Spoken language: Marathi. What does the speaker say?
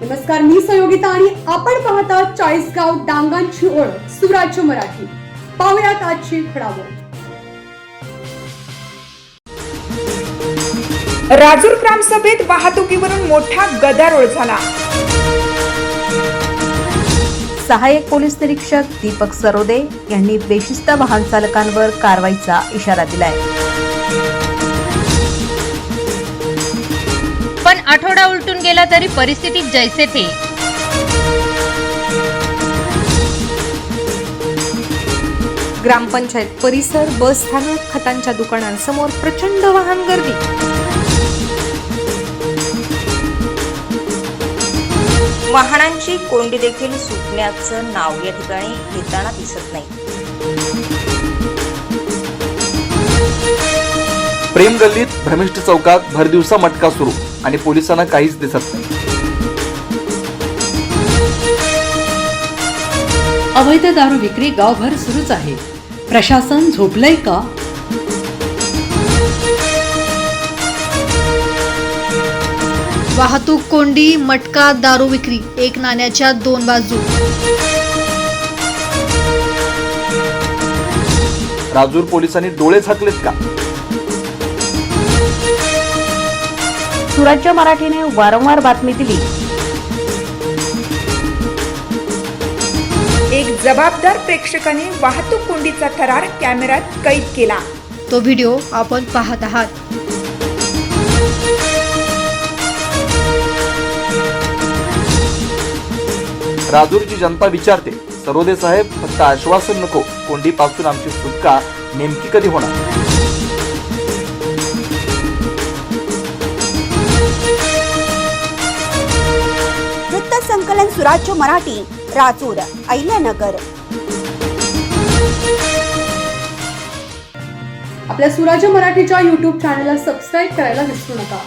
नमस्कार मी संयोगिता आणि आपण पाहता चाळीसगाव डांगांची ओळख सुराज्य मराठी. पाहुयात आजची घडामोड. राजूर ग्रामसभेत वाहतुकीवरून मोठा गदारोळ झाला. सहाय्यक पोलीस निरीक्षक दीपक सरोदे यांनी बेशिस्त वाहन चालकांवर कारवाईचा इशारा दिलाय. आठवडा उलटून गेला तरी परिस्थिती जैसे थे. ग्रामपंचायत परिसर बस स्थानक खतांच्या दुकानांसमोर प्रचंड वाहन गर्दी. वाहनांची कोंडी देखील सुटण्याचं नाव या ठिकाणी घेताना दिसत नाही. प्रेम गल्लीत भ्रमिष्ठ चौकात भरदिवसा मटका सुरू. आणि पोलिसांना काहीच दिसत नाही. अवैध दारू विक्री गावभर सुरूच आहे. प्रशासन झोपलंय का? वाहतूक कोंडी मटका दारू विक्री एक नाण्याच्या दोन बाजू. राजूर पोलिसांनी डोळे झाकलेत का? सुराज्य मराठीने वारंवार बातमी दिली. एक जबाबदार प्रेक्षकाने वाहतूक कोंडीचा थरार कॅमेऱ्यात कैद केला. तो व्हिडिओ आपण पाहत आहात. राजूरची जनता विचारते सरोदे साहेब फक्त आश्वासन नको कोंडीपासून आमची सुटका नेमकी कधी होणार? संकलन सुराज्य मराठी राजूर अहिल्यानगर. आपल्या सुराज्य मराठीच्या युट्यूब चॅनलला सबस्क्राईब करायला विसरू नका.